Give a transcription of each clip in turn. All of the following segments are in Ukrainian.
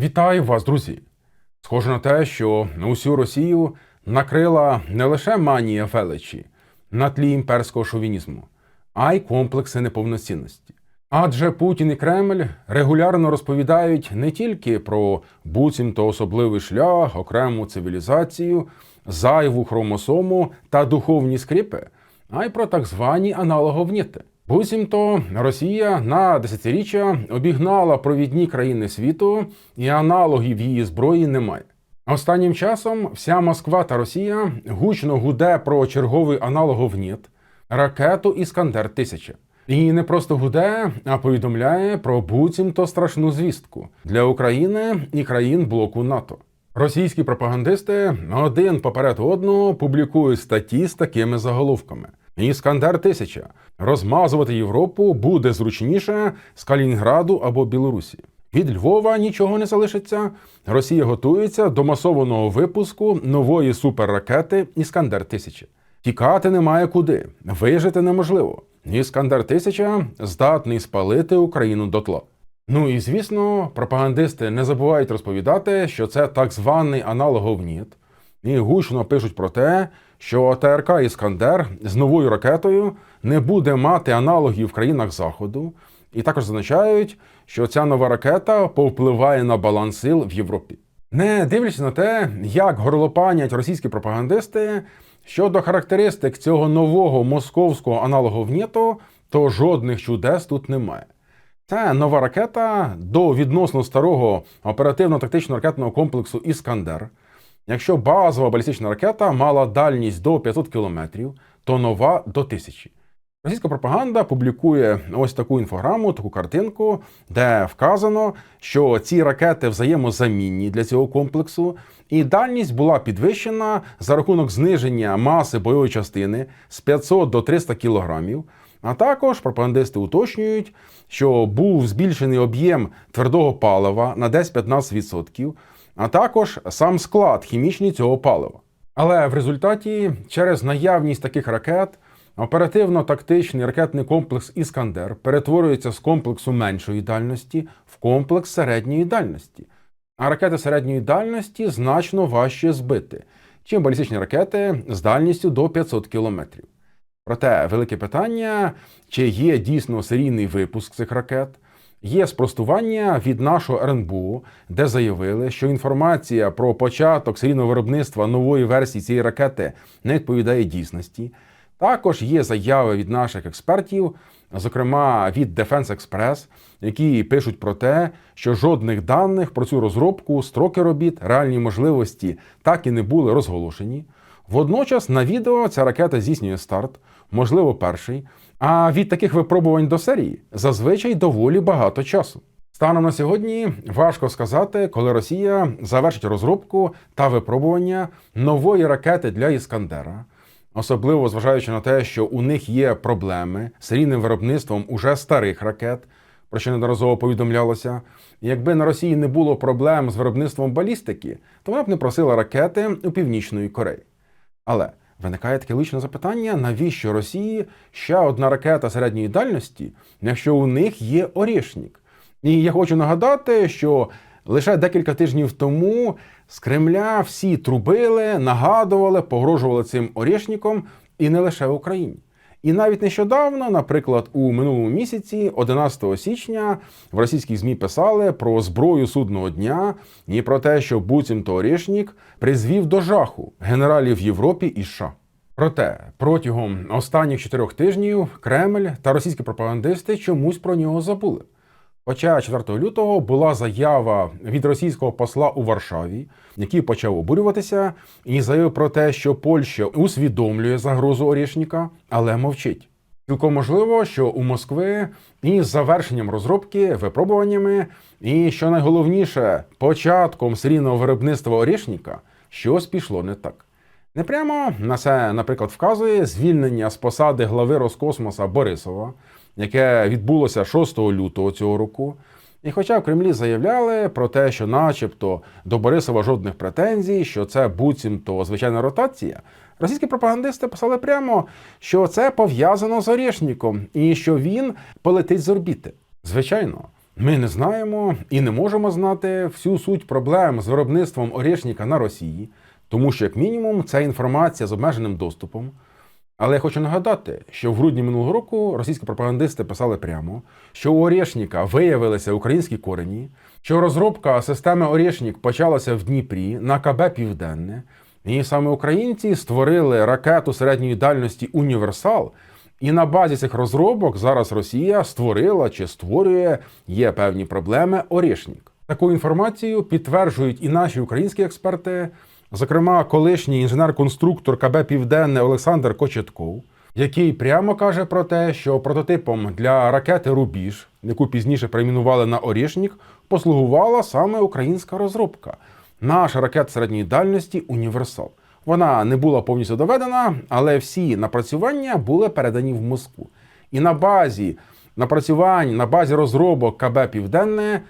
Вітаю вас, друзі! Схоже на те, що усю Росію накрила не лише манія величі на тлі імперського шовінізму, а й комплекси неповноцінності. Адже Путін і Кремль регулярно розповідають не тільки про буцімто особливий шлях, окрему цивілізацію, зайву хромосому та духовні скріпи, а й про так звані аналоговніти. Буцімто Росія на десятиріччя обігнала провідні країни світу, і аналогів її зброї немає. Останнім часом вся Москва та Росія гучно гуде про черговий аналоговніт ракету Іскандер 1000 І не просто гуде, а повідомляє про буцімто страшну звістку для України і країн блоку НАТО. Російські пропагандисти один поперед одного публікують статті з такими заголовками. Іскандер 1000 розмазувати Європу буде зручніше з Калінінграду або Білорусі. Від Львова нічого не залишиться. Росія готується до масованого випуску нової суперракети Іскандер 1000 Тікати немає куди, вижити неможливо. Іскандер 1000 здатний спалити Україну дотла. Ну і звісно, пропагандисти не забувають розповідати, що це так званий аналоговніт, і гучно пишуть про те, що ТРК Іскандер з новою ракетою не буде мати аналогів в країнах Заходу, і також зазначають, що ця нова ракета повпливає на баланс сил в Європі. Не дивлячись на те, як горлопанять російські пропагандисти щодо характеристик цього нового московського аналоговніту, то жодних чудес тут немає. Це нова ракета до відносно старого оперативно-тактичного ракетного комплексу Іскандер. Якщо базова балістична ракета мала дальність до 500 км, то нова до 1000. Російська пропаганда публікує ось таку інфограму, таку картинку, де вказано, що ці ракети взаємозамінні для цього комплексу, і дальність була підвищена за рахунок зниження маси бойової частини з 500 до 300 кілограмів. А також пропагандисти уточнюють, що був збільшений об'єм твердого палива на десь 15%, а також сам склад хімічний цього палива. Але в результаті, через наявність таких ракет, оперативно-тактичний ракетний комплекс Іскандер перетворюється з комплексу меншої дальності в комплекс середньої дальності. А ракети середньої дальності значно важче збити, чим балістичні ракети з дальністю до 500 кілометрів. Проте велике питання, чи є дійсно серійний випуск цих ракет. Є спростування від нашого РНБУ, де заявили, що інформація про початок серійного виробництва нової версії цієї ракети не відповідає дійсності. Також є заяви від наших експертів, зокрема від Defense Express, які пишуть про те, що жодних даних про цю розробку, строки робіт, реальні можливості так і не були розголошені. Водночас на відео ця ракета здійснює старт, можливо, перший. А від таких випробувань до серії зазвичай доволі багато часу. Станом на сьогодні важко сказати, коли Росія завершить розробку та випробування нової ракети для Іскандера, особливо зважаючи на те, що у них є проблеми з серійним виробництвом уже старих ракет, про що неодноразово повідомлялося. Якби на Росії не було проблем з виробництвом балістики, то вона б не просила ракети у Північної Кореї. Але виникає таке личне запитання: навіщо Росії ще одна ракета середньої дальності, якщо у них є Орішнік? І я хочу нагадати, що лише декілька тижнів тому з Кремля всі трубили, нагадували, погрожували цим Орішніком і не лише в Україні. І навіть нещодавно, наприклад, у минулому місяці, 11 січня, в російських змі писали про зброю судного дня і про те, що буцімто Орішнік призвів до жаху генералів Європі і США. Проте протягом останніх чотирьох тижнів Кремль та російські пропагандисти чомусь про нього забули. Хоча 4 лютого була заява від російського посла у Варшаві, який почав обурюватися, і заявив про те, що Польща усвідомлює загрозу Орішніка, але мовчить. Цілком можливо, що у Москви із завершенням розробки, випробуваннями, і що найголовніше, початком серійного виробництва Орішніка щось пішло не так. Не прямо на це, наприклад, вказує звільнення з посади глави Роскосмоса Борисова, яке відбулося 6 лютого цього року. І хоча в Кремлі заявляли про те, що, начебто, до Борисова жодних претензій, що це буцімто звичайна ротація, російські пропагандисти писали прямо, що це пов'язано з Орєшніком і що він полетить з орбіти. Звичайно, Ми не знаємо і не можемо знати всю суть проблем з виробництвом орішника на Росії, тому що, як мінімум, це інформація з обмеженим доступом. Але я хочу нагадати, що в грудні минулого року російські пропагандисти писали прямо, що у Орєшніка виявилися українські корені, що розробка системи Орєшнік почалася в Дніпрі на КБ Південне, і саме українці створили ракету середньої дальності Універсал. І на базі цих розробок зараз Росія створила чи створює є певні проблеми Орєшнік. Таку інформацію підтверджують і наші українські експерти, зокрема, колишній інженер-конструктор КБ Південне Олександр Кочетков, який прямо каже про те, що прототипом для ракети Рубіж, яку пізніше перейменували на Орішнік, послугувала саме українська розробка. Наша ракета середньої дальності Універсал. Вона не була повністю доведена, але всі напрацювання були передані в Москву. І на базі напрацювань, на базі розробок КБ Південне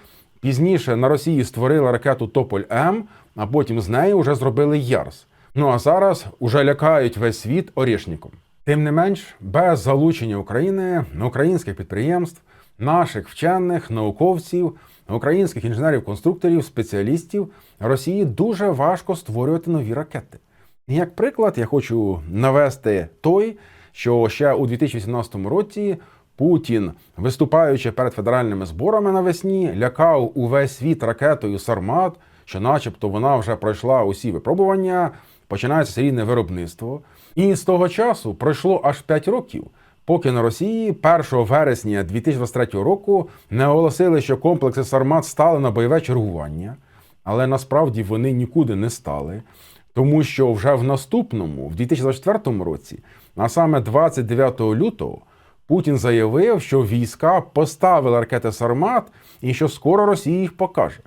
пізніше на Росії створили ракету Тополь М, а потім з нею вже зробили Ярс. Ну а зараз уже лякають весь світ орішником. Тим не менш, без залучення України, українських підприємств, наших вчених, науковців, українських інженерів-конструкторів, спеціалістів Росії дуже важко створювати нові ракети. Як приклад, я хочу навести той, що ще у 2018 році Путін, виступаючи перед федеральними зборами навесні, лякав увесь світ ракетою Сармат, що, начебто, вона вже пройшла усі випробування, починається серійне виробництво. І з того часу пройшло аж 5 років, поки на Росії 1 вересня 2023 року не оголосили, що комплекси Сармат стали на бойове чергування, але насправді вони нікуди не стали. Тому що вже в наступному, в 2024 році, а саме 29 лютого, Путін заявив, що війська поставили ракети Сармат і що скоро Росія їх покаже.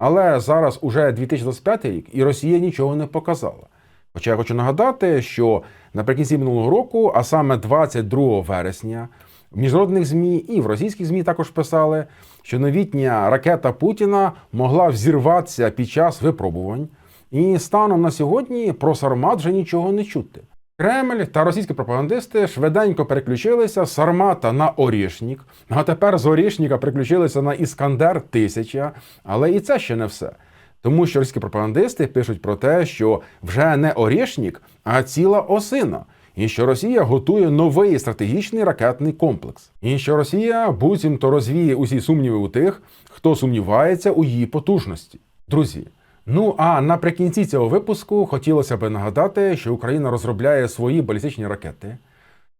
Але зараз уже 2025 рік, і Росія нічого не показала. Хоча я хочу нагадати, що наприкінці минулого року, а саме 22 вересня, в міжнародних ЗМІ і в російських ЗМІ також писали, що новітня ракета Путіна могла взірватися під час випробувань. І станом на сьогодні про Сармат вже нічого не чути. Кремль та російські пропагандисти швиденько переключилися з Сармата на Орішнік, а тепер з Орішніка переключилися на Іскандер 1000, але і це ще не все. Тому що російські пропагандисти пишуть про те, що вже не Орішнік, а ціла осина. І що Росія готує новий стратегічний ракетний комплекс, і що Росія буцімто розвіє усі сумніви у тих, хто сумнівається у її потужності. Друзі, Ну а наприкінці цього випуску хотілося би нагадати, що Україна розробляє свої балістичні ракети.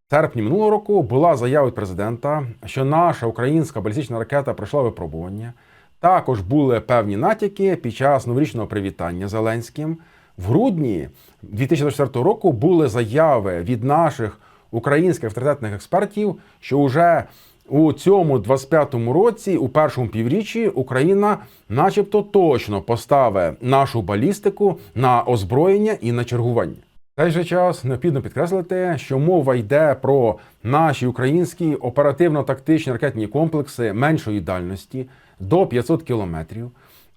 В серпні минулого року була заява від президента, що наша українська балістична ракета пройшла випробування. Також були певні натяки під час новорічного привітання Зеленським. В грудні 2024 року були заяви від наших українських авторитетних експертів, що вже у цьому 25-му році, у першому півріччі, Україна, начебто, точно поставить нашу балістику на озброєння і на чергування. В той же час необхідно підкреслити, що мова йде про наші українські оперативно-тактичні ракетні комплекси меншої дальності до 500 кілометрів.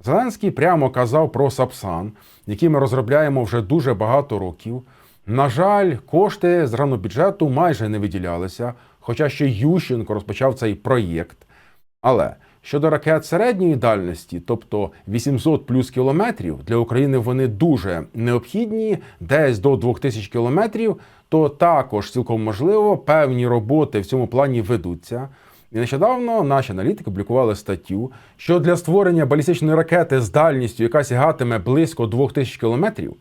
Зеленський прямо казав про Сапсан, який ми розробляємо вже дуже багато років. На жаль, кошти з державного бюджету майже не виділялися, хоча ще Ющенко розпочав цей проєкт. Але щодо ракет середньої дальності, тобто 800 плюс кілометрів, для України вони дуже необхідні, десь до 2000 кілометрів, то також цілком можливо певні роботи в цьому плані ведуться. І нещодавно наші аналітики публікували статтю, що для створення балістичної ракети з дальністю, яка сягатиме близько 2000 кілометрів,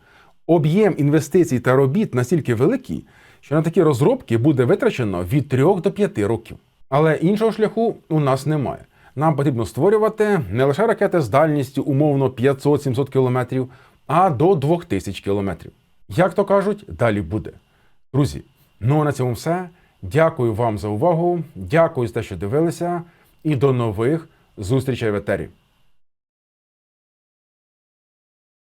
об'єм інвестицій та робіт настільки великий, що на такі розробки буде витрачено від 3 до 5 років. Але іншого шляху у нас немає. Нам потрібно створювати не лише ракети з дальністю умовно 500-700 кілометрів, а до 2000 кілометрів. Як то кажуть, далі буде. Друзі, ну а на цьому все. Дякую вам за увагу. Дякую за те, що дивилися, і до нових зустрічей в етері.